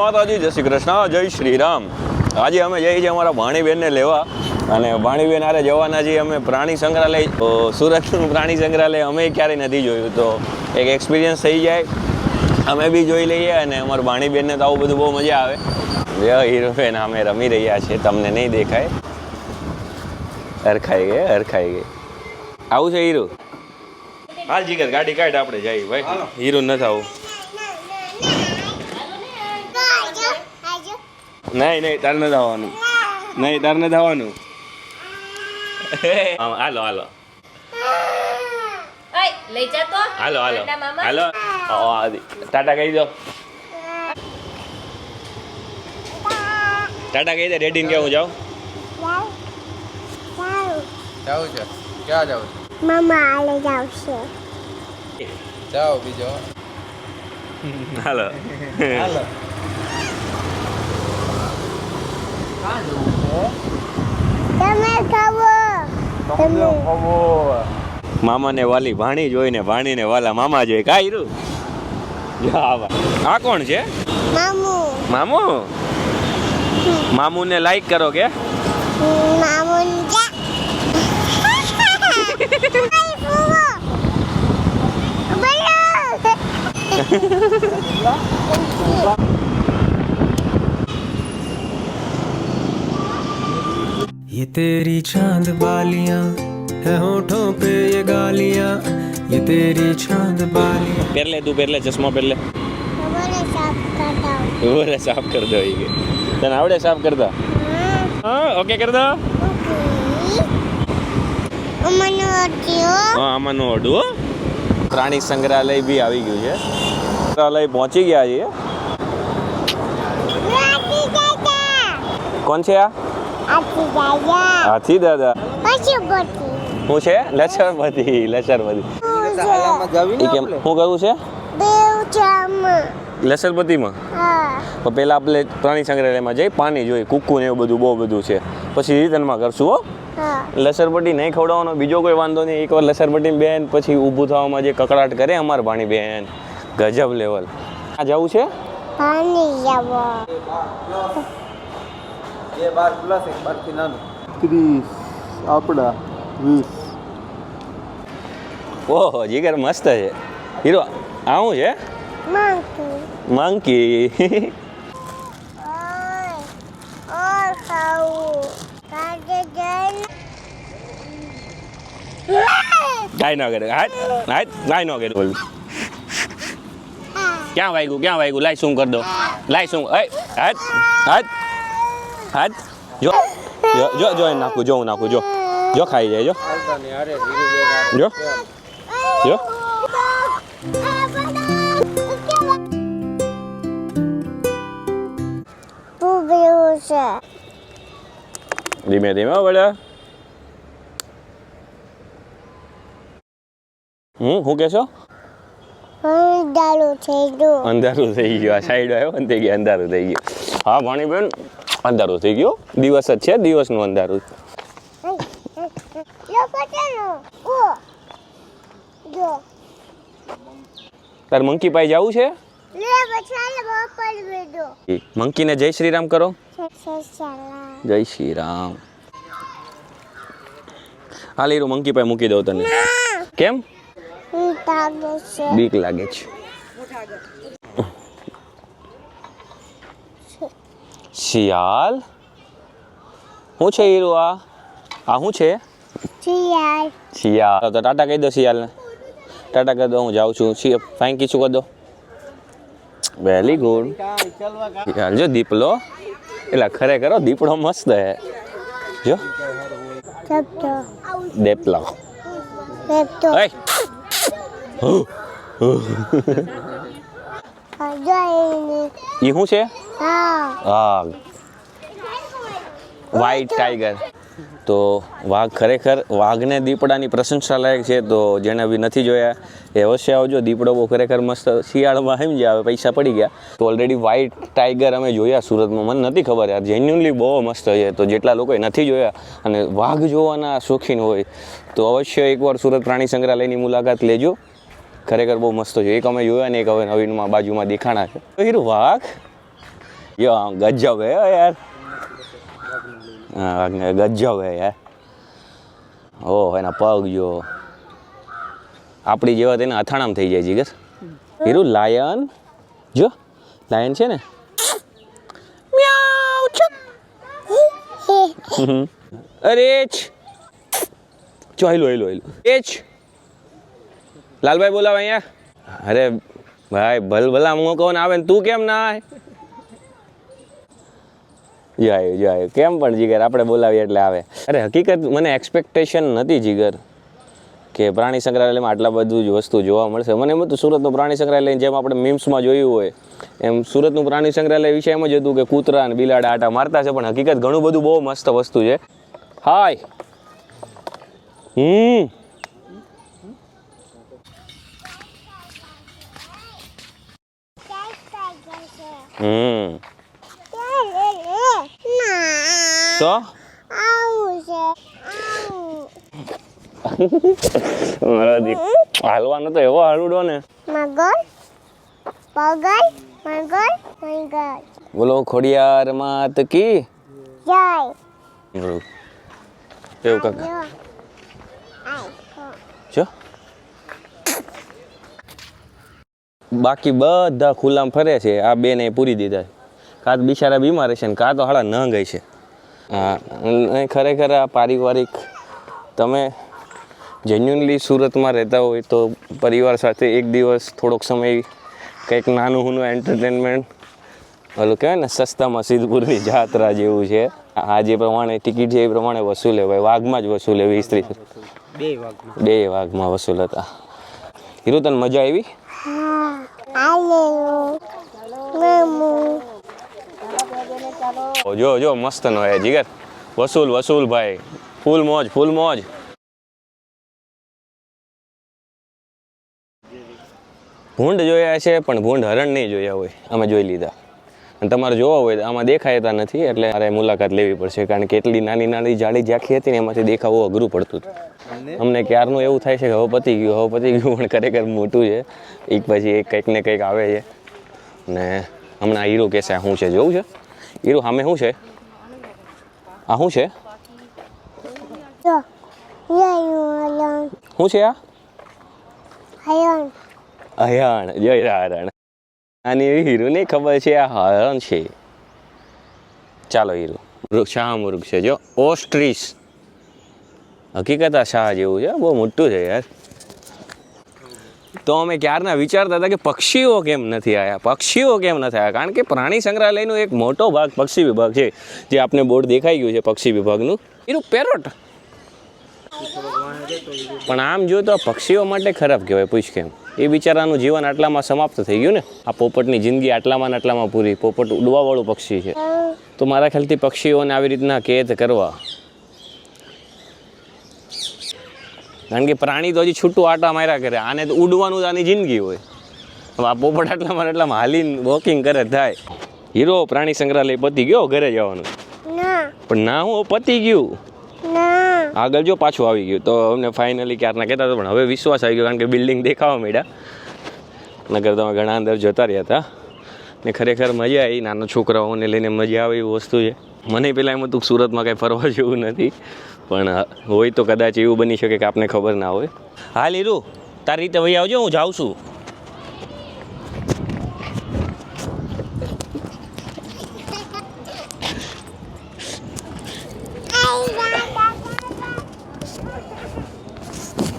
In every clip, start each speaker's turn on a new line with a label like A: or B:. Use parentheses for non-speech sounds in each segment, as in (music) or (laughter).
A: માતાજી જય શ્રી કૃષ્ણ જય શ્રી રામ. આજે અમે જઈએ છીએ અમારા ભાણીબેનને લેવા અને ભાણીબેન આરે જવાના છીએ અમે પ્રાણી સંગ્રહાલય તો સુરતનું પ્રાણી સંગ્રહાલય અમે ક્યારેય નથી જોયું. તો એક એક્સપિરિયન્સ થઈ જાય અમે બી જોઈ લઈએ અને અમારા ભાણીબેનને તો આવું બધું બહુ મજા આવે. ય હિરોઈન અમે રમી રહ્યા છીએ તમને નહીં દેખાય. હરખાઈ ગઈ હરખાઈ ગઈ. આવું છે હીરો? હાલ જીગર ગાડી કાઢ આપણે જઈએ ભાઈ. હીરો નથી આવું નહીં નહીં તારે નથી આવવાનું નહીં તારે નથી આવવાનું (laughs) હાલો હાલો.
B: લઈ જા
A: હાલો હાલો. હાલો. ટાટા કહી દો. ટાટા કહી દે રેડીને કે હું જાઉં?
C: જાવું છે. ક્યાં જાવું
D: મામા આલે જાવશે.
C: છે જાઓ બીજો.
A: હાલો.
C: હાલો.
D: તમે ખાવો. તમે.
A: મામાને વાલી ભાણી જોઈને ભાણીને વાલા મામા જોઈ. કાંઈ આ કોણ છે?
D: મામુ.
A: મામુ? મામુને લાઈક કરો કે?
D: મામુ જા. (laughs) (laughs)
E: ये तेरी चांद बालियां है होठों पे ये गालियां ये तेरी चांद बालियां
A: પહેરલે તું પહેરલે ચશ્મા પહેરલે
D: તમારે સાફ કરાવ
A: ઓરે સાફ કર દો ઈ કે તને આવડે સાફ કરતા હા ઓકે કર દો
D: અમને વાટ્યો
A: હા આમાંનું ઓઢું હો. પ્રાણી સંગ્રહાલય બી આવી ગયું છે સંગ્રહાલય પહોંચી ગયા છીએ
D: રાતી દાદા
A: કોણ છે આ
D: આથી દાદા
A: હાથી દાદા.
D: પછી બોટી
A: હું છે.
C: હાલામાં જાવી
A: એ કેમ? હું કરું છે?
D: બેવ ચામ
A: લસરપતિમાં
D: હા.
A: તો પહેલાં આપણે પ્રાણી સંગ્રહાલયમાં જઈ પાણી જોઈ કુક્કુ ને એવું બધું બહુ બધું છે. પછી રિટર્નમાં કરશું હો.
D: હા.
A: લસરપટ્ટી નહીં ખવડાવવાનો બીજો કોઈ વાંધો નહીં. એકવાર લસરપટ્ટી બેન પછી ઊભું થવામાં જે કકડાટ કરે અમારી પાણી બેન. ગજબ લેવલ આ જવું છે?
D: પાણી જાવો
C: બે બાર પ્લસ એક બારથી નાનું. ત્રીસ આપણા વીસ.
A: ઓહો જીગર મસ્ત છે. હીરો આવું છે?
D: મંકી
A: કાંઈ ન કરે હાટ હાટ કાંઈ ન કરે બોલ. ક્યાં વાગ્યું ક્યાં વાગ્યું? લાય શું કર દો. લાય શું હાથ હાટ. હાટ જો જો જો નાખું જો હું નાખું જો. જો ખાઈ જાય જો. જો. જો. ધીમે ધીમે વળ્યા હું શું કહેશો
D: અંધારું થઈ ગયું.
A: અંધારું થઈ ગયું. આ સાઈડ આવ્યો ને થઈ ગયા અંધારું થઈ ગયું. હા ભાણીબેન. અંધારું થઈ ગયું. દિવસ જ છે દિવસનું અંધારું. તાર મંકી પાઈ જવું છે? મંકીને જય શ્રી રામ કરો. જય શ્રી રામ. હા લીરું મંકી પાઈ મૂકી દઉં તને. કેમ? બીક લાગે છે. શિયાળ. શું છે હીરો આ? આ શું છે?
D: ચિયાર
A: શિયાળ. તો ટાટા કહી દો શિયાળને. ટાટા કહી દો હું જાઉં છું. શિય ફાઈન કીચું કરી દો. વેરી ગુડ શિયાળ. જો દીપલો. એટલે ખરેખર હો, દીપડો મસ્ત હે. જો.
D: સબતો
A: દેપલો.
D: લેપતો
A: એ શું છે?
D: હા.
A: વ્હાઈટ ટાઈગર તો વાઘ ખરેખર વાઘને દીપડાની પ્રશંસા લાયક છે તો જેને બી નથી જોયા એ અવશ્ય આવજો. દીપડો બહુ ખરેખર મસ્ત શિયાળમાં સમજ્યા આવે પૈસા પડી ગયા. તો ઓલરેડી વ્હાઈટ ટાઈગર અમે જોયા સુરતમાં. મને નથી ખબર યાર જેન્યુનલી બહુ મસ્ત છે. તો જેટલા લોકોએ નથી જોયા અને વાઘ જોવાના શોખીન હોય તો અવશ્ય એકવાર સુરત પ્રાણી સંગ્રહાલયની મુલાકાત લેજો. ખરેખર બહુ મસ્ત છે. એક અમે જોયા ને એક હવે નવીનમાં બાજુમાં દેખાણા છે. તો હીરું વાઘ. યો ગજબ હે યાર. હા ગજબ હે યાર. ઓહ એના પગ જો. આપણી જેવા તેને અથાણામ થઈ જાય જીગર. હીરું લાયન. જો લાયન છે ને? અરે એચ ચો હેલો હેલો હેલો એ જ લાલભાઈ બોલાવ અહીંયા. અરે ભાઈ, ભલ ભલા હું કહું આવે ને તું કેમ ના આવે? જાય જાય. કેમ પણ જીગર? આપણે બોલાવીએ એટલે આવે. અરે હકીકત મને એક્સપેક્ટેશન નથી જીગર કે પ્રાણી સંગ્રહાલયમાં આટલા બધું જ વસ્તુ જોવા મળશે. મને એમ હતું સુરતનું પ્રાણી સંગ્રહાલય જેમ આપણે મીમ્સમાં જોયું હોય, એમ સુરતનું પ્રાણી સંગ્રહાલય વિશે એમ જ હતું કે કૂતરા અને બિલાડા આટા મારતા છે, પણ હકીકત ઘણું બધું બહુ મસ્ત વસ્તુ છે. હાય હમ. હમ. તો? મારો હાલવાનો તો એવો હાલુડો ને.
D: મગર પગર મગર મગર
A: બોલો ખોડિયાર માત કી?
D: જય.
A: એવું કાક
D: જો આઈ
A: જો બાકી બધા ખુલ્લામાં ફરે છે. આ બેને પૂરી દીધા કાં તો બિચારા બીમાર છે ને કાં તો હાડા ન ગઈ છે. હા ખરેખર આ પારિવારિક તમે જેન્યુનલી સુરતમાં રહેતા હોય તો પરિવાર સાથે એક દિવસ થોડોક સમય કંઈક નાનું હુનું એન્ટરટેનમેન્ટ ઓલું કહેવાય ને સસ્તામાં સિદ્ધપુરની (laughs) જાત્રા જેવું છે. આ જે પ્રમાણે ટિકિટ છે એ પ્રમાણે વસૂલે ભાઈ વાઘમાં જ વસૂલે વીસ ત્રીસ બે વાઘમાં. વસૂલ હતા. હિરુતન તને મજા આવી? જો જો મસ્ત નો હે જીગર. વસૂલ વસૂલ ભાઈ. ફૂલ મોજ ફૂલ મોજ. ભૂંડ જોયા છે, પણ ભૂંડ હરણ નહીં જોયા હોય. અમે જોઈ લીધા. અને તમારે જોવા હોય તો આમાં દેખાયતા નથી એટલે મારે મુલાકાત લેવી પડશે કારણ કે એટલી નાની નાની જાળી ઝાંખી હતી ને એમાંથી દેખાવું અઘરું પડતું હતું. અમને ક્યારનું એવું થાય છે કે હવે પતી ગયું હવે પતી ગયું પણ ખરેખર મોટું છે. એક પછી એક કંઈક ને કંઈક આવે છે. ને હમણાં હીરો કહેશે શું છે જોવું છે? હીરો સામે શું છે? આ શું છે? શું છે આ?
D: અયણ
A: હરણ જય હરણ. આની એવી હીરુને ખબર છે, આ હરણ છે. ચાલો હીરો. વૃક્ષ શાહમૃગ છે, જો. ઓસ્ટ્રીસ. હકીકત આ શાહ જેવું છે, બહુ મોટું છે યાર. તો અમે ક્યારના વિચારતા હતા કે પક્ષીઓ કેમ નથી આવ્યા પક્ષીઓ કેમ નથી આવ્યા કારણ કે પ્રાણી સંગ્રહાલયનો એક મોટો ભાગ પક્ષી વિભાગ છે, જે આપને બોર્ડ દેખાઈ ગયું છે પક્ષી વિભાગનું. એનું પેરોટ. પણ આમ જો તો પક્ષીઓ માટે ખરાબ કહેવાય, પૂછ કેમ? એ બિચારાનું જીવન આટલામાં સમાપ્ત થઈ ગયું ને? આ પોપટની જિંદગી આટલામાં ને આટલામાં પૂરી. પોપટ ઉડવાવાળું પક્ષી છે. તો મારા ખ્યાલથી પક્ષીઓને આવી રીતના કેદ કરવા. કારણ કે પ્રાણી તો હજી છૂટું આટા માર્યા કરે. આને તો ઉડવાનું જ આની જિંદગી હોય. હવે આ પોપટ આટલામાં આટલામાં હાલીને વોકિંગ કરે થાય. હીરો પ્રાણી સંગ્રહાલય પતી ગયો ઘરે જવાનું? પણ ના હું પતી ગયું. આગળ જો પાછું આવી ગયું. તો અમને ફાઇનલી ક્યારના કહેતા હતા, પણ હવે વિશ્વાસ આવી ગયો, કારણ કે બિલ્ડિંગ દેખાવા માંડ્યા. નગર તમે ઘણા અંદર જતા રહ્યા હતા. ને ખરેખર મજા આવી, નાના છોકરાઓને લઈને મજા આવે એવી વસ્તુ છે. મને પહેલાં એમ હતું સુરતમાં કાંઈ ફરવા જેવું નથી, પણ હોય તો કદાચ એવું બની શકે કે આપને ખબર ના હોય. હા લીરુ તારી રીતે વહી આવજો, હું જાઉં છું.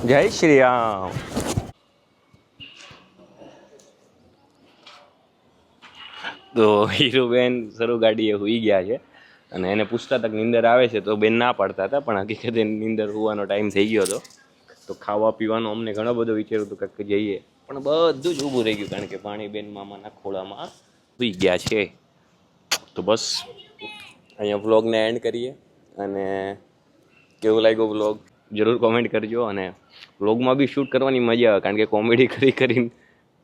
A: જય શ્રી રામ. તો હીરુબેન સરુ ગાડીએ હુઈ ગયા છે અને એને પૂછતા તક નીંદર આવે છે તો બેન ના પાડતા હતા, પણ હકીકતે નીંદર હોવાનો ટાઈમ થઈ ગયો હતો. તો ખાવા પીવાનું અમને ઘણો બધો વિચાર્યું હતું કે જઈએ. પણ બધું જ ઊભું રહી ગયું કારણ કે પાણી બેન મામાના ખોળામાં હુઈ ગયા છે. તો બસ, અહીંયા વ્લોગને એન્ડ કરીએ અને કેવું લાગ્યો વ્લોગ? જરૂર કોમેન્ટ કરજો અને વ્લોગમાં બી શૂટ કરવાની મજા આવે, કારણ કે કોમેડી કરી કરીને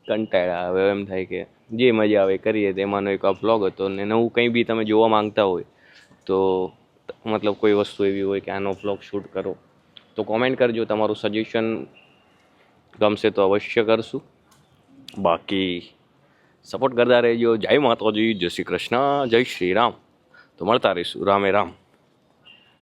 A: કંટાળા આવે. એમ થાય કે જે મજા આવે કરીએ તેમાંનો એક આ વ્લોગ હતો ને નવું કંઈ બી તમે જોવા માંગતા હોય તો મતલબ કોઈ વસ્તુ એવી હોય કે આનો વ્લોગ શૂટ કરો, તો કોમેન્ટ કરજો. તમારું સજેશન ગમશે તો અવશ્ય કરશું. બાકી સપોર્ટ કરતા રહેજો. જય માતાજી, જય શ્રી કૃષ્ણ, જય શ્રી રામ. તો મળતા રહીશું. રામે રામ.